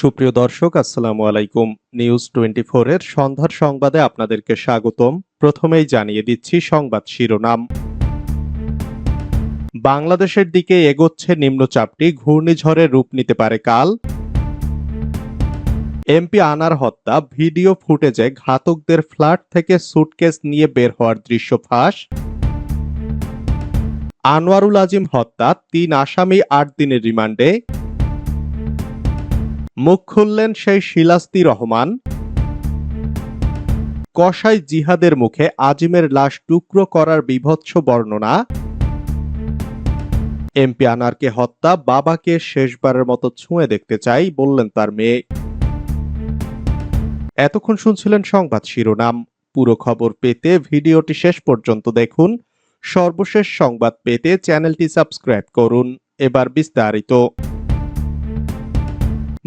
সুপ্রিয় দর্শক, আসসালামু আলাইকুম। নিউজ টোয়েন্টি এর সন্ধ্যার সংবাদে আপনাদেরকে স্বাগতম। প্রথমেই জানিয়ে দিচ্ছি সংবাদ শিরোনাম। বাংলাদেশের দিকে এগোচ্ছে নিম্নচাপটি, ঘূর্ণিঝড়ে রূপ নিতে পারে কাল। এমপি আনার হত্যা, ভিডিও ফুটেজে ঘাতকদের ফ্ল্যাট থেকে সুটকেস নিয়ে বের হওয়ার দৃশ্য ফাঁস। আনোয়ারুল আজিম হত্যা, তিন আসামি আট দিনের রিমান্ডে। মুখ খুললেন সেই শিলাস্তি রহমান। কসাই জিহাদের মুখে আজিমের লাশ টুকরো করার বিভৎস বর্ণনা। এমপি আনারকে হত্যা, বাবাকে শেষবারের মতো ছুঁয়ে দেখতে চাই, বললেন তার মেয়ে। এতক্ষণ শুনছিলেন সংবাদ শিরোনাম। পুরো খবর পেতে ভিডিওটি শেষ পর্যন্ত দেখুন। সর্বশেষ সংবাদ পেতে চ্যানেলটি সাবস্ক্রাইব করুন। এবার বিস্তারিত।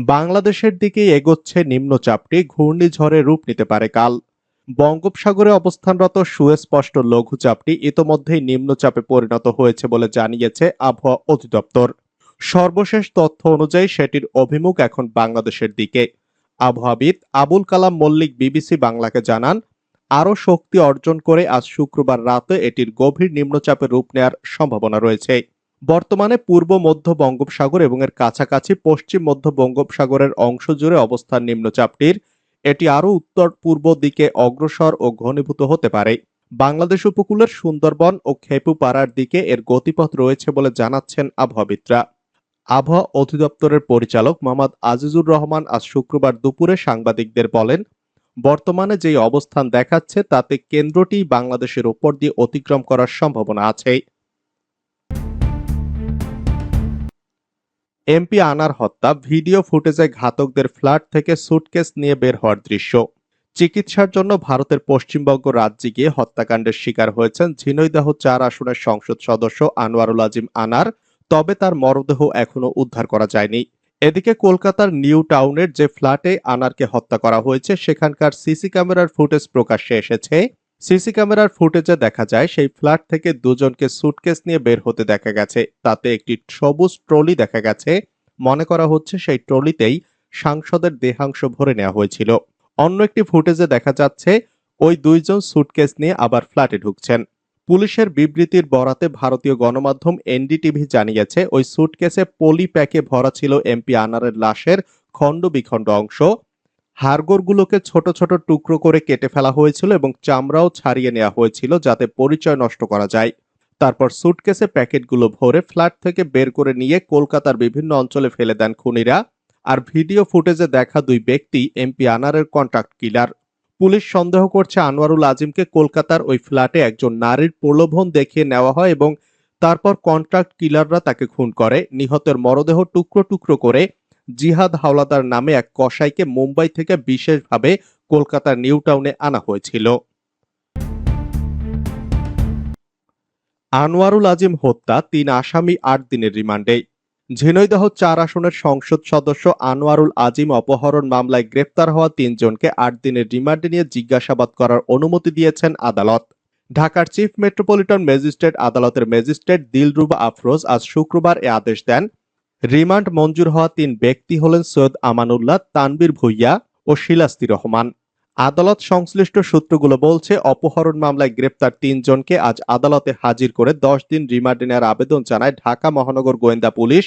বাংলাদেশের দিকে এগোচ্ছে নিম্নচাপটি, ঘূর্ণিঝড়ে রূপ নিতে পারে কাল। বঙ্গোপসাগরে অবস্থানরত সুস্পষ্ট লঘুচাপটি ইতোমধ্যেই নিম্নচাপে পরিণত হয়েছে বলে জানিয়েছে আবহাওয়া অধিদপ্তর। সর্বশেষ তথ্য অনুযায়ী সেটির অভিমুখ এখন বাংলাদেশের দিকে। আবহাওয়াবিদ আবুল কালাম মল্লিক বিবিসি বাংলাকে জানান, আরও শক্তি অর্জন করে আজ শুক্রবার রাতে এটির গভীর নিম্নচাপে রূপ নেয়ার সম্ভাবনা রয়েছে। বর্তমানে পূর্ব মধ্য বঙ্গোপসাগর এবং এর কাছাকাছি পশ্চিম মধ্য বঙ্গোপসাগরের অংশ জুড়ে অবস্থান নিম্নচাপটির। এটি আরও উত্তর পূর্ব দিকে অগ্রসর ও ঘনীভূত হতে পারে। বাংলাদেশ উপকূলের সুন্দরবন ও খেপুপাড়ার দিকে এর গতিপথ রয়েছে বলে জানাচ্ছেন আবহাওয়াবিদরা। আবহাওয়া অধিদপ্তরের পরিচালক মোহাম্মদ আজিজুর রহমান আজ শুক্রবার দুপুরে সাংবাদিকদের বলেন, বর্তমানে যেই অবস্থান দেখাচ্ছে তাতে কেন্দ্রটি বাংলাদেশের ওপর দিয়ে অতিক্রম করার সম্ভাবনা আছে। এমপি আনার হত্যা, ভিডিও ফুটেজে ঘাতকদের ফ্ল্যাট থেকে সুটকেস নিয়ে বের হওয়ার দৃশ্য। চিকিৎসার জন্য ভারতের পশ্চিমবঙ্গ রাজ্যে গিয়ে হত্যাকাণ্ডের শিকার হয়েছেন ঝিনৈদাহ চার আসনের সংসদ সদস্য আনোয়ারুল আজিম আনার, তবে তার মরদেহ এখনও উদ্ধার করা যায়নি। এদিকে কলকাতার নিউ টাউনের যে ফ্ল্যাটে আনারকে হত্যা করা হয়েছে, সেখানকার সিসি ক্যামেরার ফুটেজ প্রকাশ্যে এসেছে। সিসি ক্যামেরার ফুটেজে দেখা যায় সেই ফ্ল্যাট থেকে দুজনকে সুটকেস নিয়ে বের হতে দেখা গেছে। তাতে একটি সবুজ ট্রলি দেখা গেছে। মনে করা হচ্ছে সেই ট্রলিতেই সাংসদের দেহাংশ ভরে নেওয়া হয়েছিল। অন্য একটি ফুটেজে দেখা যাচ্ছে ওই দুইজন সুটকেস নিয়ে আবার ফ্ল্যাটে ঢুকছেন। পুলিশের বিবৃতির বরাতে ভারতীয় গণমাধ্যম এনডিটিভি জানিয়েছে, ওই সুটকেসে পলি প্যাকে ভরা ছিল এমপি আনারের লাশের খণ্ড বিখণ্ড অংশ। হাড়গোড়গুলোকে ছোট ছোট টুকরো করে কেটে ফেলা হয়েছিল এবং চামড়াও ছাড়িয়ে নেওয়া হয়েছিল যাতে পরিচয় নষ্ট করা যায়। তারপর সুটকেসে প্যাকেটগুলো ভরে ফ্ল্যাট থেকে বের করে নিয়ে কলকাতার বিভিন্ন অঞ্চলে ফেলে দেন খুনিরা। আর ভিডিও ফুটেজে দেখা দুই ব্যক্তি এমপি আনারের কন্ট্রাক্ট কিলার। পুলিশ সন্দেহ করছে আনোয়ারুল আজিমকে কলকাতার ওই ফ্ল্যাটে একজন নারীর প্রলোভন দেখিয়ে নেওয়া হয় এবং তারপর কন্ট্রাক্ট কিলাররা তাকে খুন করে। নিহতের মরদেহ টুকরো টুকরো করে জিহাদ হাওলাদার নামে এক কসাইকে মুম্বাই থেকে বিশেষভাবে কলকাতার নিউ টাউনে আনা হয়েছিল। আনোয়ারুল আজিম হত্যা তিন আসামি আট দিনের রিমান্ডে। ঝিনৈদহ চার আসনের সংসদ সদস্য আনোয়ারুল আজিম অপহরণ মামলায় গ্রেপ্তার হওয়া তিনজনকে আট দিনের রিমান্ডে নিয়ে জিজ্ঞাসাবাদ করার অনুমতি দিয়েছেন আদালত। ঢাকার চিফ মেট্রোপলিটন ম্যাজিস্ট্রেট আদালতের ম্যাজিস্ট্রেট দিলরুবা আফরোজ আজ শুক্রবার এ আদেশ দেন। রিমান্ড মঞ্জুর হওয়া তিন ব্যক্তি হলেন সৈয়দ আমানুল্লাহ, তানবীর ভুইয়া ও শিলাস্তি রহমান। আদালত সংশ্লিষ্ট সূত্রগুলো বলছে, অপহরণ মামলায় গ্রেপ্তার তিনজনকে আজ আদালতে হাজির করে দশ দিন রিমান্ডে নেওয়ার আবেদন জানায় ঢাকা মহানগর গোয়েন্দা পুলিশ।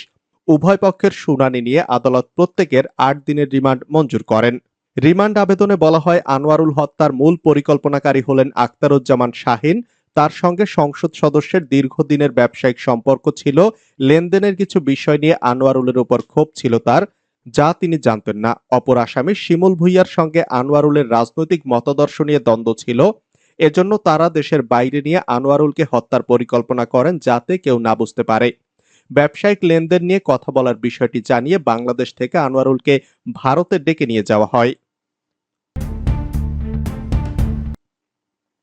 উভয় পক্ষের শুনানি নিয়ে আদালত প্রত্যেকের আট দিনের রিমান্ড মঞ্জুর করেন। রিমান্ড আবেদনে বলা হয়, আনোয়ারুল হত্যার মূল পরিকল্পনাকারী হলেন আক্তারুজ্জামান শাহিন তার সঙ্গে সংসদ সদস্যের দীর্ঘদিনের ব্যবসায়িক সম্পর্ক ছিল। লেনদেনের কিছু বিষয় নিয়ে আনোয়ারুলের উপর ক্ষোভ ছিল তার, যা তিনি জানতেন না। অপর আসামি শিমুল ভুইয়ার সঙ্গে আনোয়ারুলের রাজনৈতিক মতাদর্শ নিয়ে দ্বন্দ্ব ছিল। এজন্য তারা দেশের বাইরে নিয়ে আনোয়ারুলকে হত্যার পরিকল্পনা করেন যাতে কেউ না বুঝতে পারে। ব্যবসায়িক লেনদেন নিয়ে কথা বলার বিষয়টি জানিয়ে বাংলাদেশ থেকে আনোয়ারুলকে ভারতে ডেকে নিয়ে যাওয়া হয়।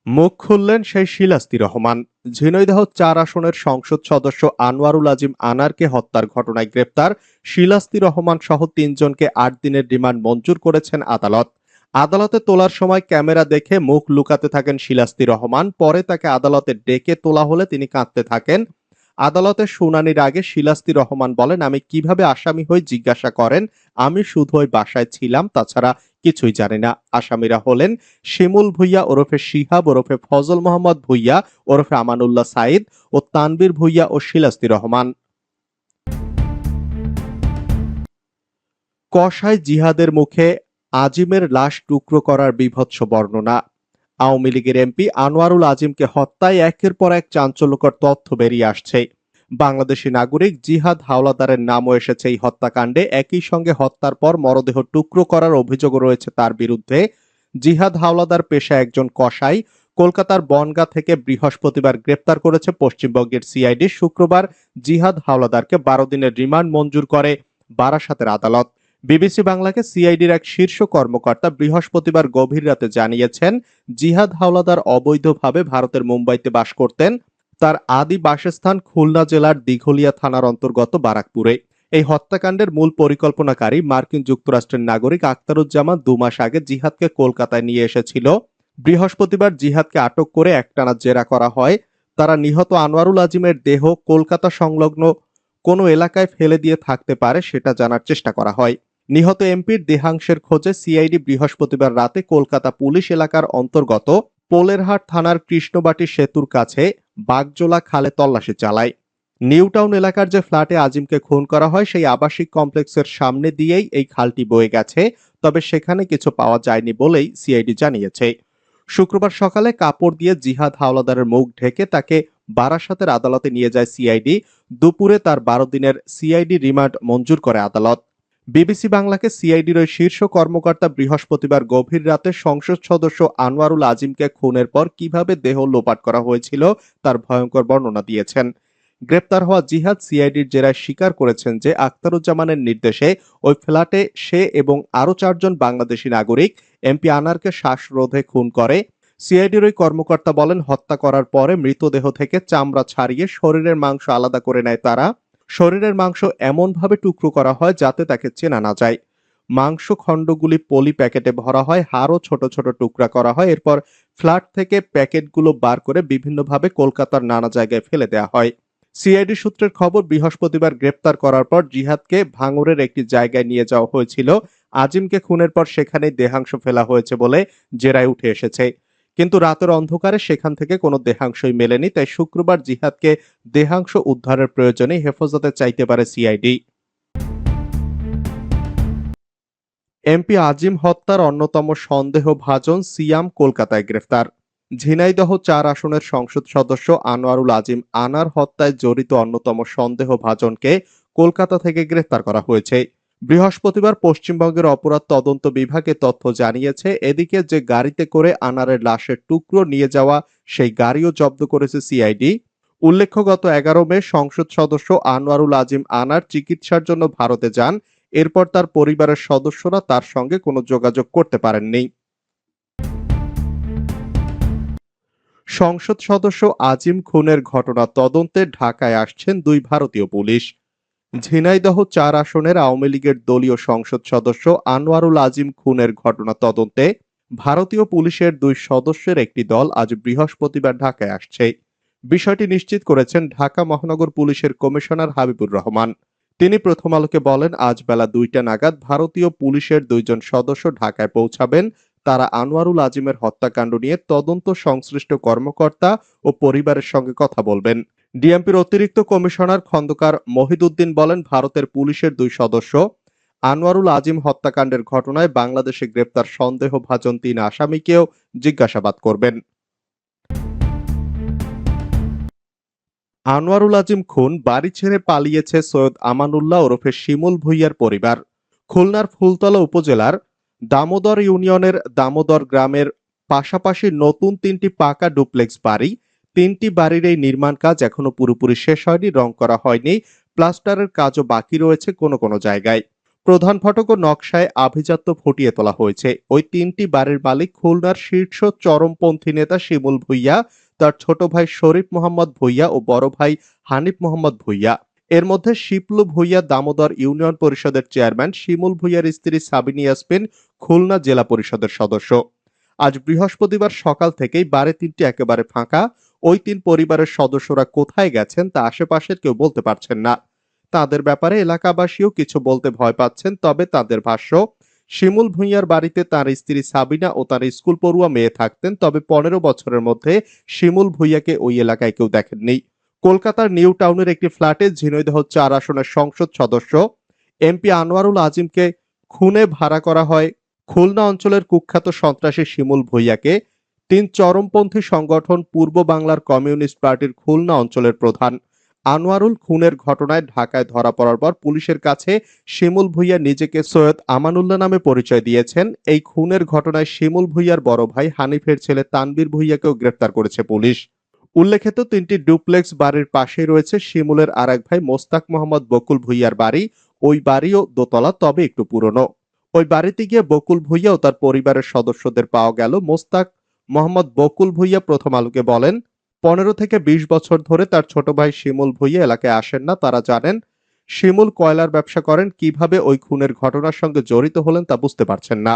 মুখ খুললেন সেই শিলাস্তি রহমান। ঝিনৈদহ চার আসনের সংসদ সদস্য আনোয়ারুল আজিম আনারকে হত্যার ঘটনায় গ্রেপ্তার। শিলাস্তি রহমান সহ তিনজনকে আট দিনের রিমান্ড মঞ্জুর করেছেন আদালত। আদালতে তোলার সময় ক্যামেরা দেখে মুখ লুকাতে থাকেন শিলাস্তি রহমান। পরে তাকে আদালতে ডেকে তোলা হলে তিনি কাঁদতে থাকেন। আদালতে শুনানির আগে শিলাস্তি রহমান বলেন, আমি কীভাবে আসামি হয়ে জিজ্ঞাসা করেন, আমি শুধু ওই বাসায় ছিলাম। তাছাড়া কিছুই জানি না। আসামিরা হলেন শিমুল ভুইয়া ওরফে শিহাব, ওরফে ফজল মোহাম্মদ ভুইয়া, ওরফে আমানুল্লাহ সাইদ ও তানবীর ভুইয়া ও শিলাস্তি রহমান। কষায় জিহাদের মুখে আজিমের লাশ টুকরো করার বিভৎস বর্ণনা। আওয়ামী লীগের এমপি আনোয়ারুল আজিমকে হত্যায় একের পর এক চাঞ্চল্যকর তথ্য বেরিয়ে আসছে। বাংলাদেশি নাগরিক জিহাদ হাওলাদারের নামও এসেছে এই হত্যাকাণ্ডে। একই সঙ্গে হত্যার পর মরদেহ টুকরো করার অভিযোগ রয়েছে তার বিরুদ্ধে। জিহাদ হাওলাদার পেশা একজন কসাই, কলকাতার বনগা থেকে বৃহস্পতিবার গ্রেপ্তার করেছে পশ্চিমবঙ্গের সিআইডি। শুক্রবার জিহাদ হাওলাদারকে বারো দিনের রিমান্ড মঞ্জুর করে বারাসাতের আদালত। বিবিসি বাংলাকে সিআইডির এক শীর্ষ কর্মকর্তা বৃহস্পতিবার গভীর রাতে জানিয়েছেন, জিহাদ হাওলাদার অবৈধভাবে ভারতের মুম্বাইতে বাস করতেন। তার আদি বাসস্থান খুলনা জেলার দিঘলিয়া থানার অন্তর্গত বারাকপুরে। এই হত্যাকাণ্ডের মূল পরিকল্পনাকারী মার্কিন যুক্তরাষ্ট্রের নাগরিক আক্তারুজ্জামান দু মাস আগে জিহাদকে কলকাতায় নিয়ে এসেছিল। বৃহস্পতিবার জিহাদকে আটক করে একটানা জেরা করা হয়। তারা নিহত আনোয়ারুল আজিমের দেহ কলকাতা সংলগ্ন কোনো এলাকায় ফেলে দিয়ে থাকতে পারে সেটা জানার চেষ্টা করা হয়। নিহত এমপির দেহাংশের খোঁজে সিআইডি বৃহস্পতিবার রাতে কলকাতা পুলিশ এলাকার অন্তর্গত পোলেরহাট থানার কৃষ্ণবাটি সেতুর কাছে বাগজোলা খালে তল্লাশি চালায়। নিউটাউন এলাকার যে ফ্ল্যাটে আজিমকে খুন করা হয়, সেই আবাসিক কমপ্লেক্সের সামনে দিয়েই এই খালটি বয়ে গেছে, তবে সেখানে কিছু পাওয়া যায়নি বলেই সিআইডি জানিয়েছে। শুক্রবার সকালে কাপড় দিয়ে জিহাদ হাওলাদারের মুখ ঢেকে তাকে বারাসাতের আদালতে নিয়ে যায় সিআইডি। দুপুরে তার বারো দিনের সিআইডি রিমান্ড মঞ্জুর করে আদালত। বিবিসি বাংলাকে সিআইডির ওই শীর্ষ কর্মকর্তা বৃহস্পতিবার গভীর রাতে সংসদ সদস্য আনোয়ারুল আজিমকে খুনের পর কীভাবে দেহ লোপাট করা হয়েছিল তার ভয়ঙ্কর বর্ণনা দিয়েছেন। গ্রেপ্তার হওয়া জিহাদ সিআইডির জেরায় স্বীকার করেছেন যে আখতারুজ্জামানের নির্দেশে ওই ফ্ল্যাটে সে এবং আরও চারজন বাংলাদেশি নাগরিক এমপি আনারকে শ্বাসরোধে খুন করে। সিআইডির ওই কর্মকর্তা বলেন, হত্যা করার পরে মৃতদেহ থেকে চামড়া ছাড়িয়ে শরীরের মাংস আলাদা করে নেয় তারা। শরীরের মাংস এমনভাবে টুকরো করা হয় যাতে তাকে চেনা না যায়। মাংস খণ্ডগুলি পলি প্যাকেটে ভরা হয়, হাড়ও ছোট ছোট টুকরা করা হয়। এরপর ফ্ল্যাট থেকে প্যাকেটগুলো বার করে বিভিন্নভাবে কলকাতার নানা জায়গায় ফেলে দেওয়া হয়। সিআইডি সূত্রের খবর, বৃহস্পতিবার গ্রেপ্তার করার পর জিহাদকে ভাঙড়ের একটি জায়গায় নিয়ে যাওয়া হয়েছিল। আজিমকে খুনের পর সেখানে দেহাংশ ফেলা হয়েছে বলে জেরায় উঠে এসেছে। কিন্তু রাতের অন্ধকারে সেখান থেকে কোনো দেহাংশই মেলেনি, তাই শুক্রবার জিহাদকে দেহাংশ উদ্ধারের প্রয়োজনে হেফাজতে চাইতে পারে সিআইডি। এমপি আজিম হত্যার অন্যতম সন্দেহভাজন সিয়াম কলকাতায় গ্রেফতার। ঝিনাইদহ চার আসনের সংসদ সদস্য আনোয়ারুল আজিম আনার হত্যায় জড়িত অন্যতম সন্দেহভাজনকে কলকাতা থেকে গ্রেফতার করা হয়েছে। বৃহস্পতিবার পশ্চিমবঙ্গের অপরাধ তদন্ত বিভাগে তথ্য জানিয়েছে, এদিকে যে গাড়িতে করে আনারের লাশের টুকরো নিয়ে যাওয়া সেই গাড়িও জব্দ করেছে সিআইডি। উল্লেখ্য, গত এগারো মে সংসদ সদস্য আনোয়ারুল আজিম আনার চিকিৎসার জন্য ভারতে যান। এরপর তার পরিবারের সদস্যরা তার সঙ্গে কোনো যোগাযোগ করতে পারেননি। সংসদ সদস্য আজিম খুনের ঘটনা তদন্তে ঢাকায় আসছেন দুই ভারতীয় পুলিশ। ঝিনাইদহ চার আসনের আওয়ামী লীগের দলীয় সংসদ সদস্য আনোয়ারুল আজিম খুনের ঘটনা তদন্তে ভারতীয় পুলিশের দুই সদস্যের একটি দল আজ বৃহস্পতিবার ঢাকায় আসছে। বিষয়টি নিশ্চিত করেছেন ঢাকা মহানগর পুলিশের কমিশনার হাবিবুর রহমান। তিনি প্রথম আলোকে বলেন, আজ বেলা দুইটা নাগাদ ভারতীয় পুলিশের দুইজন সদস্য ঢাকায় পৌঁছাবেন। তারা আনোয়ারুল আজিমের হত্যাকাণ্ড নিয়ে তদন্ত সংশ্লিষ্ট কর্মকর্তা ও পরিবারের সঙ্গে কথা বলবেন। ডিএমপির অতিরিক্ত কমিশনার খন্দকার মহিদুদ্দিন বলেন, ভারতের পুলিশের দুই সদস্য আনোয়ারুল আজিম হত্যাকাণ্ডের ঘটনায় বাংলাদেশে গ্রেপ্তার সন্দেহভাজন তিন আসামিকেও জিজ্ঞাসাবাদ করবেন। আনোয়ারুল আজিম খুন বাড়ি ছেড়ে পালিয়েছে সৈয়দ আমানুল্লাহ ওরফে শিমুল ভুইয়ার পরিবার। খুলনার ফুলতলা উপজেলার দামোদর ইউনিয়নের দামোদর গ্রামের পাশাপাশি নতুন তিনটি পাকা ডুপ্লেক্স বাড়ি তিনটি বাড়ির এই নির্মাণ কাজ এখনও পুরোপুরি শেষ হয়নি, রং করা হয়নি, প্লাস্টারের কাজও বাকি রয়েছে কোনো কোনো জায়গায়। প্রধান ফটক ও নকশায় আভিজাত্য ফুটিয়ে তোলা হয়েছে। ওই তিনটি বাড়ির মালিক খুলনার শীর্ষ চরমপন্থী নেতা শিমুল ভুইয়া, তার ছোট ভাই শরীফ মোহাম্মদ ভুইয়া ও বড় ভাই হানিফ মোহাম্মদ ভুইয়া। এর মধ্যে শিপলু ভুইয়া দামোদর ইউনিয়ন পরিষদের চেয়ারম্যান, শিমুল ভুইয়ার স্ত্রী সাবিনী ইয়াসমিন খুলনা জেলা পরিষদের সদস্য। আজ বৃহস্পতিবার সকাল থেকেই বাড়ি তিনটি একেবারে ফাঁকা ওই তিন পরিবারের সদস্যরা কোথায় গেছেন তা আশেপাশের কেউ বলতে পারছেন না। তাদের ব্যাপারে এলাকাবাসীও কিছু বলতে ভয় পাচ্ছেন, তবে তাদের ভাষ্য, শিমুল ভূঁইয়ার বাড়িতে তার স্ত্রী সাবিনা ও তার স্কুল পড়ুয়া মেয়ে থাকতেন, তবে পনেরো বছরের মধ্যে শিমুল ভূঁইয়াকে ওই এলাকায় কেউ দেখেননি। কলকাতার নিউ টাউনের একটি ফ্ল্যাটে ঝিনাইদহ চার আসনের সংসদ সদস্য, এমপি আনোয়ারুল আজিমকে খুনে ভাড়া করা হয়। খুলনা অঞ্চলের কুখ্যাত সন্ত্রাসী শিমুল ভূঁইয়াকে তিন চরমপন্থী সংগঠন পূর্ব বাংলার কমিউনিস্ট পার্টির খুলনা অঞ্চলের প্রধান। আনোয়ারুল খুনের ঘটনায় ঢাকায় ধরা পড়ার পর পুলিশের কাছে শিমুল ভুইয়া নিজেকে সৈয়দ আমানুল্লাহ নামে পরিচয় দিয়েছেন। এই খুনের ঘটনায় শিমুল ভুইয়ার বড় ভাই হানিফের ছেলে তানবীর ভুইয়াকেও গ্রেফতার করেছে পুলিশ। উল্লেখিত তিনটি ডুপ্লেক্স বাড়ির পাশেই রয়েছে শিমুলের আরেক ভাই মোস্তাক মোহাম্মদ বকুল ভুইয়ার বাড়ি। ওই বাড়িও দোতলা, তবে একটু পুরনো। ওই বাড়িতে গিয়ে বকুল ভুইয়া ও তার পরিবারের সদস্যদের পাওয়া গেল মোস্তাক মোহাম্মদ বকুল ভুইয়া প্রথম আলোকে বলেন, পনেরো থেকে বিশ বছর ধরে তার ছোট ভাই শিমুল ভুইয়া এলাকায় আসেন না। তারা জানেন, শিমুল কয়লার ব্যবসা করেন, কীভাবে ওই খুনের ঘটনার সঙ্গে জড়িত হলেন তা বুঝতে পারছেন না।